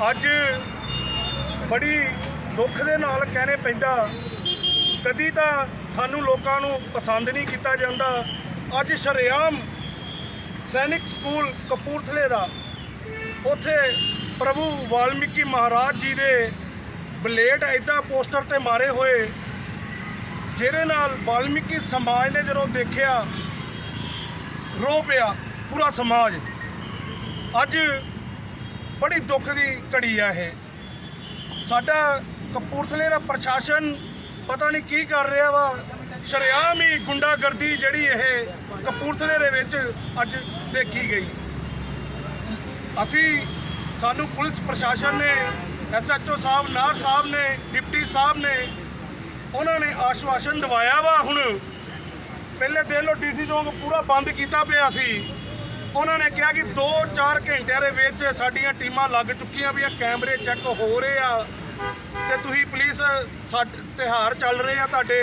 ਅੱਜ ਬੜੀ ਦੁੱਖ ਦੇ ਨਾਲ ਕਹਿਣੇ ਪੈਂਦਾ, ਕਦੀ ਤਾਂ ਸਾਨੂੰ ਲੋਕਾਂ ਨੂੰ ਪਸੰਦ ਨਹੀਂ ਕੀਤਾ ਜਾਂਦਾ। ਅੱਜ ਸ਼ਰੇਆਮ ਸੈਨਿਕ ਸਕੂਲ ਕਪੂਰਥਲੇ ਦਾ, ਉੱਥੇ ਪ੍ਰਭੂ ਵਾਲਮੀਕੀ ਮਹਾਰਾਜ ਜੀ ਦੇ ਬਲੇਡ ਐਦਾਂ ਪੋਸਟਰ ਤੇ ਮਾਰੇ ਹੋਏ, ਜਿਹਦੇ ਨਾਲ ਵਾਲਮੀਕੀ ਸਮਾਜ ਨੇ ਜਦੋਂ ਦੇਖਿਆ, ਰੋ ਪਿਆ ਪੂਰਾ ਸਮਾਜ। ਅੱਜ ਬੜੀ ਦੁੱਖ ਦੀ ਘੜੀ ਆ ਇਹ। ਸਾਡਾ ਕਪੂਰਥਲੇ ਦਾ ਪ੍ਰਸ਼ਾਸਨ ਪਤਾ ਨਹੀਂ ਕੀ ਕਰ ਰਿਹਾ ਵਾ। ਸ਼ਰੇਆਮ ਹੀ ਗੁੰਡਾਗਰਦੀ ਜਿਹੜੀ ਇਹ ਕਪੂਰਥਲੇ ਦੇ ਵਿੱਚ ਅੱਜ ਦੇਖੀ ਗਈ। ਅਸੀਂ, ਸਾਨੂੰ ਪੁਲਿਸ ਪ੍ਰਸ਼ਾਸਨ ਨੇ ਐਸਐਚਓ ਸਾਹਿਬ, ਨਾਰ ਸਾਹਿਬ ਨੇ, ਡਿਪਟੀ ਸਾਹਿਬ ਨੇ, ਉਹਨਾਂ ਨੇ ਆਸ਼ਵਾਸਨ ਦਿਵਾਇਆ ਵਾ ਹੁਣ। ਪਹਿਲੇ ਦੇ ਲੋ ਡੀਸੀ ਚੌਂਕ ਪੂਰਾ ਬੰਦ ਕੀਤਾ ਪਿਆ ਸੀ। ਉਹਨਾਂ ਨੇ ਕਿਹਾ ਕਿ 2-4 ਘੰਟਿਆਂ ਦੇ ਵਿੱਚ ਸਾਡੀਆਂ ਟੀਮਾਂ ਲੱਗ ਚੁੱਕੀਆਂ ਵੀ ਆ, ਕੈਮਰੇ ਚੈੱਕ ਹੋ ਰਹੇ ਆ। ਤੇ ਤੁਸੀਂ ਪੁਲਿਸ ਸਾਡੇ, ਤਿਹਾਰ ਚੱਲ ਰਹੇ ਆ ਤੁਹਾਡੇ।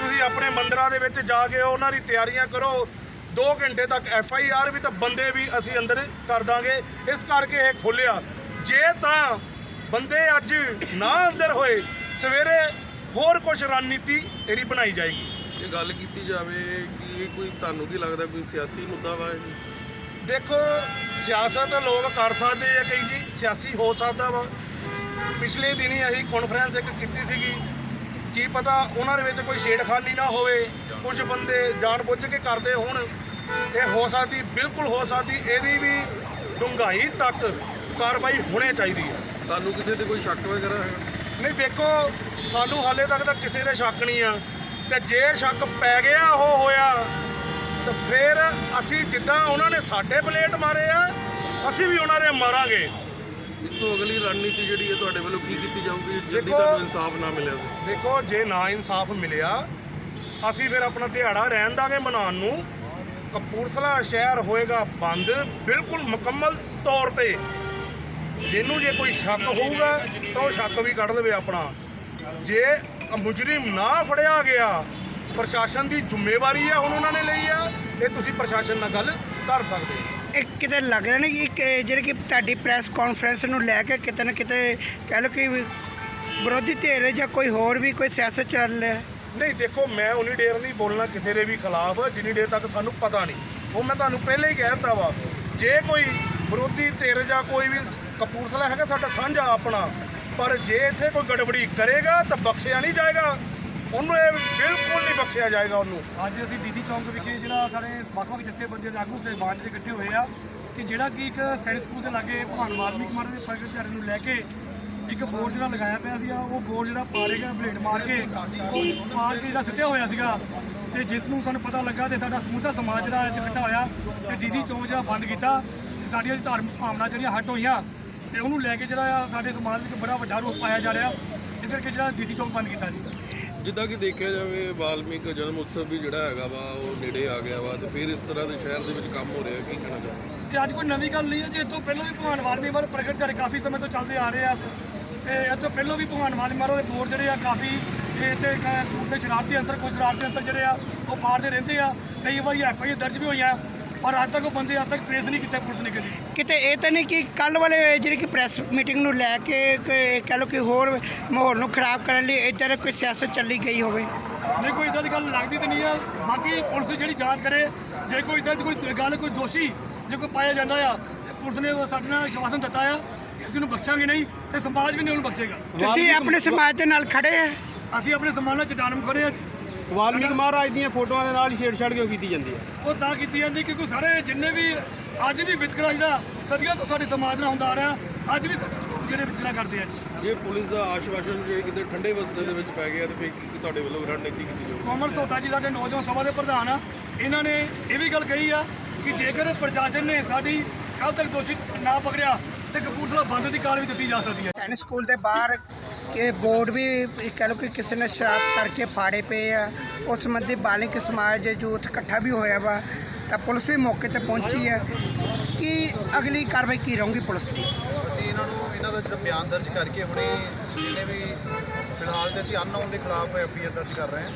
ਤੁਸੀਂ ਆਪਣੇ ਮੰਦਰਾਂ ਦੇ ਵਿੱਚ ਜਾ ਕੇ ਉਹਨਾਂ ਦੀ ਤਿਆਰੀਆਂ ਕਰੋ। 2 ਘੰਟੇ ਤੱਕ ਐਫ ਆਈ ਆਰ ਵੀ ਤਾਂ ਬੰਦੇ ਵੀ ਅਸੀਂ ਅੰਦਰ ਕਰ ਦਾਂਗੇ। ਇਸ ਕਰਕੇ ਇਹ ਖੋਲਿਆ ਜੇ ਤਾਂ ਬੰਦੇ ਅੱਜ ਨਾ ਅੰਦਰ ਹੋਏ, ਸਵੇਰੇ ਹੋਰ ਕੁਝ ਰਣਨੀਤੀ ਇਹਦੀ ਬਣਾਈ ਜਾਏਗੀ। ਇਹ ਗੱਲ ਕੀਤੀ ਜਾਵੇ ਕਿ ਇਹ ਕੋਈ ਤੁਹਾਨੂੰ ਕੀ ਲੱਗਦਾ, ਕੋਈ ਸਿਆਸੀ ਮੁੱਦਾ ਵਾ ਇਹ? ਦੇਖੋ ਸਿਆਸਤ ਲੋਕ ਕਰ ਸਕਦੇ ਆ ਕਈ ਜੀ ਸਿਆਸੀ ਹੋ ਸਕਦਾ ਵਾ। ਪਿਛਲੇ ਦਿਨੀ ਅਸੀਂ ਕਾਨਫਰੰਸ ਇੱਕ ਕੀਤੀ ਸੀਗੀ। ਕੀ ਪਤਾ ਉਹਨਾਂ ਦੇ ਵਿੱਚ ਕੋਈ ਛੇੜਖਾਨੀ ਨਾ ਹੋਵੇ ਕੁਝ ਬੰਦੇ ਜਾਣਬੁੱਝ ਕੇ ਕਰਦੇ ਹੋਣ। ਇਹ ਹੋ ਸਕਦੀ ਬਿਲਕੁਲ ਹੋ ਸਕਦੀ ਇਹਦੀ ਵੀ ਡੂੰਘਾਈ ਤੱਕ ਕਾਰਵਾਈ ਹੋਣੀ ਚਾਹੀਦੀ ਹੈ। ਤੁਹਾਨੂੰ ਕਿਸੇ ਤੇ ਕੋਈ ਸ਼ੱਕ ਵਗੈਰਾ ਹੈਗਾ ਨਹੀਂ ਦੇਖੋ ਸਾਨੂੰ ਹਾਲੇ ਤੱਕ ਤਾਂ ਕਿਸੇ ਦੇ ਸ਼ੱਕ ਨਹੀਂ ਆ। ਤੇ ਜੇ ਸ਼ੱਕ ਪੈ ਗਿਆ ਉਹ ਹੋਇਆ ਫਿਰ ਅਸੀਂ ਜਿੱਦਾਂ ਉਹਨਾਂ ਨੇ ਸਾਡੇ ਬਲੇਟ ਮਾਰੇ ਆ ਅਸੀਂ ਵੀ ਉਹਨਾਂ ਦੇ ਮਾਰਾਂਗੇ। ਇਸ ਤੋਂ ਅਗਲੀ ਰਣਨੀਤੀ ਜਿਹੜੀ ਹੈ ਤੁਹਾਡੇ ਵੱਲੋਂ ਕੀ ਕੀਤੀ ਜਾਊਗੀ ਜਲਦੀ ਤੁਹਾਨੂੰ ਇਨਸਾਫ ਨਾ ਮਿਲਿਆ? ਦੇਖੋ ਜੇ ਨਾ ਇਨਸਾਫ ਮਿਲਿਆ ਅਸੀਂ ਫਿਰ ਆਪਣਾ ਦਿਹਾੜਾ ਰਹਿਣ ਦਾਂਗੇ ਮਨਾਉਣ ਨੂੰ। ਕਪੂਰਥਲਾ ਸ਼ਹਿਰ ਹੋਏਗਾ ਬੰਦ ਬਿਲਕੁਲ ਮੁਕੰਮਲ ਤੌਰ ਤੇ। ਜਿਹਨੂੰ ਜੇ ਕੋਈ ਸ਼ੱਕ ਹੋਊਗਾ ਤਾਂ ਉਹ ਸ਼ੱਕ ਵੀ ਕੱਢ ਦੇਵੇ ਆਪਣਾ। ਜੇ ਮੁਜਰਮ ਨਾ ਫੜਿਆ ਗਿਆ ਪ੍ਰਸ਼ਾਸਨ ਦੀ ਜ਼ਿੰਮੇਵਾਰੀ ਹੈ ਹੁਣ ਉਹਨਾਂ ਨੇ ਲਈ ਆ ਇਹ ਤੁਸੀਂ ਪ੍ਰਸ਼ਾਸਨ ਨਾਲ ਗੱਲ ਕਰ ਸਕਦੇ ਹੋ। ਇਹ ਕਿਤੇ ਲੱਗਦਾ ਨਹੀਂ ਕਿ ਕਿ ਜਿਹੜੀ ਕਿ ਤੁਹਾਡੀ ਪ੍ਰੈਸ ਕਾਨਫਰੰਸ ਨੂੰ ਲੈ ਕੇ ਕਿਤੇ ਨਾ ਕਿਤੇ ਕਹਿ ਲਓ ਕਿ ਵਿਰੋਧੀ ਧਿਰ ਜਾਂ ਕੋਈ ਹੋਰ ਵੀ ਕੋਈ ਸਿਆਸਤ ਚੱਲ ਰਿਹਾ ਨਹੀਂ ਦੇਖੋ ਮੈਂ ਉਨੀ ਦੇਰ ਨਹੀਂ ਬੋਲਣਾ ਕਿਸੇ ਦੇ ਵੀ ਖਿਲਾਫ ਜਿੰਨੀ ਦੇਰ ਤੱਕ ਸਾਨੂੰ ਪਤਾ ਨਹੀਂ। ਉਹ ਮੈਂ ਤੁਹਾਨੂੰ ਪਹਿਲਾਂ ਹੀ ਕਹਿ ਦਿੱਤਾ ਵਾ ਜੇ ਕੋਈ ਵਿਰੋਧੀ ਧਿਰ ਜਾਂ ਕੋਈ ਵੀ ਕਪੂਰਥਲਾ ਹੈਗਾ ਸਾਡਾ ਸਾਂਝਾ ਆਪਣਾ ਪਰ ਜੇ ਇੱਥੇ ਕੋਈ ਗੜਬੜੀ ਕਰੇਗਾ ਤਾਂ ਬਖਸ਼ਿਆ ਨਹੀਂ ਜਾਏਗਾ। ਉਹਨੂੰ ਇਹ ਬਿਲਕੁਲ ਨਹੀਂ ਬਖਸ਼ਿਆ ਜਾਏਗਾ ਉਹਨੂੰ। ਅੱਜ ਅਸੀਂ ਡੀਸੀ ਚੌਂਕ ਵਿਖੇ ਜਿਹੜਾ ਸਾਡੇ ਵੱਖ-ਵੱਖ ਜਥੇਬੰਦੀਆਂ ਦੇ ਆਗੂ ਸਹਿਬਾਨ ਜਿਹੜੇ ਇਕੱਠੇ ਹੋਏ ਆ, ਕਿ ਜਿਹੜਾ ਕਿ ਇੱਕ ਸੈਨਿਕ ਸਕੂਲ ਦੇ ਲਾਗੇ ਭਗਵਾਨ ਵਾਲਮੀਕ ਮਹਾਰਾਜ ਦੇ ਪ੍ਰਗਟ ਦਿਹਾੜੇ ਨੂੰ ਲੈ ਕੇ ਇੱਕ ਬੋਰਡ ਜਿਹੜਾ ਲਗਾਇਆ ਪਿਆ ਸੀਗਾ, ਉਹ ਬੋਰਡ ਜਿਹੜਾ ਪਾੜੇਗਾ ਬਲੇਡ ਮਾਰ ਕੇ, ਉਹ ਮਾਰ ਕੇ ਜਿਹੜਾ ਸਿੱਟਿਆ ਹੋਇਆ ਸੀਗਾ। ਤੇ ਜਿਸ ਨੂੰ ਸਾਨੂੰ ਪਤਾ ਲੱਗਾ ਤੇ ਸਾਡਾ ਸਮੂਹਾ ਸਮਾਜ ਜਿਹੜਾ ਅੱਜ ਇਕੱਠਾ ਹੋਇਆ ਤੇ ਡੀਸੀ ਚੌਂਕ ਜਿਹੜਾ ਬੰਦ ਕੀਤਾ ਤੇ ਸਾਡੀਆਂ ਧਾਰਮਿਕ ਭਾਵਨਾ ਜਿਹੜੀਆਂ ਹਟ ਹੋਈਆਂ ਤੇ ਉਹਨੂੰ ਲੈ ਕੇ ਜਿਹੜਾ ਆ ਸਾਡੇ ਸਮਾਜ ਵਿੱਚ ਬੜਾ ਵੱਡਾ ਰੋਸ ਪਾਇਆ ਜਾ ਰਿਹਾ। ਇਸ ਕਰਕੇ ਜਿਹੜਾ ਡੀਸੀ ਚੌਂਕ ਬੰਦ ਕੀਤਾ ਜੀ ਜਿੱਦਾਂ ਕਿ ਦੇਖਿਆ ਜਾਵੇ, ਵਾਲਮੀਕ ਜਨਮ ਉਤਸਵ ਵੀ ਜਿਹੜਾ ਹੈਗਾ ਵਾ, ਉਹ ਨੇੜੇ ਆ ਗਿਆ ਵਾ ਤੇ ਫਿਰ ਇਸ ਤਰ੍ਹਾਂ ਦੇ ਸ਼ਹਿਰ ਦੇ ਵਿੱਚ ਕੰਮ ਹੋ ਰਿਹਾ, ਕੀ ਕਹਿਣਾ ਚਾਹੁੰਦੇ ਤੇ ਅੱਜ ਕੋਈ ਨਵੀਂ ਗੱਲ ਨਹੀਂ ਹੈ ਜੇ ਇਹ ਤੋਂ ਪਹਿਲਾਂ ਵੀ ਭਗਵਾਨ ਵਾਲਮੀਕ ਮਹਾਰਾਜ ਪ੍ਰਗਟ ਦਿਹਾੜੇ ਕਾਫੀ ਸਮੇਂ ਤੋਂ ਚੱਲਦੇ ਆ ਰਹੇ ਆ। ਤੇ ਇਹ ਤੋਂ ਪਹਿਲਾਂ ਵੀ ਭਗਵਾਨ ਵਾਲਮੀਕ ਮਹਾਰਾਜ ਦੇ ਬੋਰ ਜਿਹੜੇ ਆ, ਕਾਫੀ ਇਹ ਤੇ ਤੇ ਸ਼ਰਾਰਤੀ ਅੰਤਰ ਕੁਝ ਸ਼ਰਾਰਤੀ ਅੰਤਰ ਜਿਹੜੇ ਆ, ਉਹ ਪਾੜਦੇ ਰਹਿੰਦੇ ਆ। ਕਈ ਵਾਰੀ ਐਫ ਆਈ ਦਰਜ ਵੀ ਹੋਈਆਂ। ਪਰ ਅੱਜ ਤੱਕ ਉਹ ਬੰਦੇ ਅੱਜ ਤੱਕ ਟ੍ਰੇਸ ਨਹੀਂ ਕੀਤੇ ਪੁਲਿਸ ਨੇ ਕਦੀ। ਕਿਤੇ ਇਹ ਤਾਂ ਨਹੀਂ ਕਿ ਕੱਲ ਵਾਲੇ ਜਿਹੜੀ ਕਿ ਪ੍ਰੈਸ ਮੀਟਿੰਗ ਨੂੰ ਲੈ ਕੇ ਕਿ ਕਹਿ ਲਓ ਕਿ ਹੋਰ ਮਾਹੌਲ ਨੂੰ ਖਰਾਬ ਕਰਨ ਲਈ ਇੱਧਰ ਕੋਈ ਸਿਆਸਤ ਚੱਲੀ ਗਈ ਹੋਵੇ। ਨਹੀਂ ਕੋਈ ਇਦਾਂ ਦੀ ਗੱਲ ਲੱਗਦੀ ਤੇ ਨਹੀਂ ਆ। ਬਾਕੀ ਪੁਲਿਸ ਦੀ ਜਿਹੜੀ ਜਾਂਚ ਕਰੇ ਜੇ ਕੋਈ ਇਦਾਂ ਦੀ ਕੋਈ ਗੱਲ ਕੋਈ ਦੋਸ਼ੀ ਜੇ ਕੋਈ ਪਾਇਆ ਜਾਂਦਾ ਆ ਤੇ ਪੁਲਿਸ ਨੇ ਸਾਡੇ ਨਾਲ ਆਸ਼ਵਾਸਨ ਦਿੱਤਾ ਆ ਕਿ ਅਸੀਂ ਉਹਨੂੰ ਬਖਸ਼ਾਂਗੇ ਨਹੀਂ ਤੇ ਸਮਾਜ ਵੀ ਨਹੀਂ ਉਹਨੂੰ ਬਖਸ਼ੇਗਾ। ਤੁਸੀਂ ਆਪਣੇ ਸਮਾਜ ਦੇ ਨਾਲ ਖੜੇ ਆ? ਅਸੀਂ ਆਪਣੇ ਸਮਾਜ ਨਾਲ ਚਟਾਨ ਖੜੇ ਆ ਜੀ। ਵਾਲਮੀਕ ਮਹਾਰਾਜ ਦੀਆਂ ਫੋਟੋਆਂ ਦੇ ਨਾਲ ਹੀ ਛੇੜਛਾੜ ਕਿਉਂ ਕੀਤੀ ਜਾਂਦੀ ਹੈ? ਉਹ ਤਾਂ ਕੀਤੀ ਜਾਂਦੀ ਕਿਉਂਕਿ ਸਾਰੇ ਜਿੰਨੇ ਵੀ ਅੱਜ ਵੀ ਵਿਤਕਰਾ ਜਿਹੜਾ ਸਦੀਆਂ ਤੋਂ ਸਾਡੇ ਸਮਾਜ ਨਾਲ ਹੁੰਦਾ ਆ ਰਿਹਾ ਅੱਜ ਵੀ ਲੋਕ ਜਿਹੜੇ ਵਿਤਕਰਾ ਕਰਦੇ ਆ ਜੀ। ਜੇ ਪੁਲਿਸ ਦਾ ਆਸ਼ਵਾਸਨ ਜੇ ਕਿਤੇ ਠੰਡੇ ਵਸਤੇ ਦੇ ਵਿੱਚ ਪੈ ਗਿਆ ਤੇ ਫਿਰ ਕੀ ਤੁਹਾਡੇ ਵੱਲੋਂ ਰਣਨੀਤੀ ਕੀਤੀ ਜਾਊਗੀ? ਕੋਮਲ ਸੋਤਾ ਜੀ ਸਾਡੇ ਨੌਜਵਾਨ ਸਭਾ ਦੇ ਪ੍ਰਧਾਨ ਆ ਇਹਨਾਂ ਨੇ ਇਹ ਵੀ ਗੱਲ ਕਹੀ ਆ ਕਿ ਜੇਕਰ ਪ੍ਰਸ਼ਾਸਨ ਨੇ ਸਾਡੀ ਕੱਲ ਤੱਕ ਦੋਸ਼ੀ ਨਾ ਪਕੜਿਆ ਤੇ ਕਪੂਰਥਲਾ ਬੰਦ ਦੀ ਕਾਲ ਵੀ ਦਿੱਤੀ ਜਾ ਸਕਦੀ ਹੈ ਸੈਨਿਕ ਸਕੂਲ ਦੇ ਬਾਹਰ ਕਿ ਬੋਰਡ ਵੀ ਕਹਿ ਲਓ ਕਿ ਕਿਸੇ ਨੇ ਸ਼ਰਾਬ ਕਰਕੇ ਫਾੜੇ ਪਏ ਆ, ਉਸ ਸੰਬੰਧੀ ਬਾਲਿਕ ਸਮਾਜ ਜੂਥ ਇਕੱਠਾ ਵੀ ਹੋਇਆ ਵਾ, ਤਾਂ ਪੁਲਿਸ ਵੀ ਮੌਕੇ ਤੇ ਪਹੁੰਚੀ ਹੈ ਕਿ ਅਗਲੀ ਕਾਰਵਾਈ ਕੀ ਰਹੂਗੀ ਪੁਲਿਸ ਦੀ? ਅਸੀਂ ਇਹਨਾਂ ਨੂੰ, ਇਹਨਾਂ ਦਾ ਜਿਹੜਾ ਬਿਆਨ ਦਰਜ ਕਰਕੇ ਹੁਣੇ ਜਿੰਨੇ ਵੀ ਫਿਲਹਾਲ ਤੇ ਅਸੀਂ ਅਨਨੋਨ ਦੇ ਖਿਲਾਫ ਐਫ ਦਰਜ ਕਰ ਰਹੇ ਹਾਂ।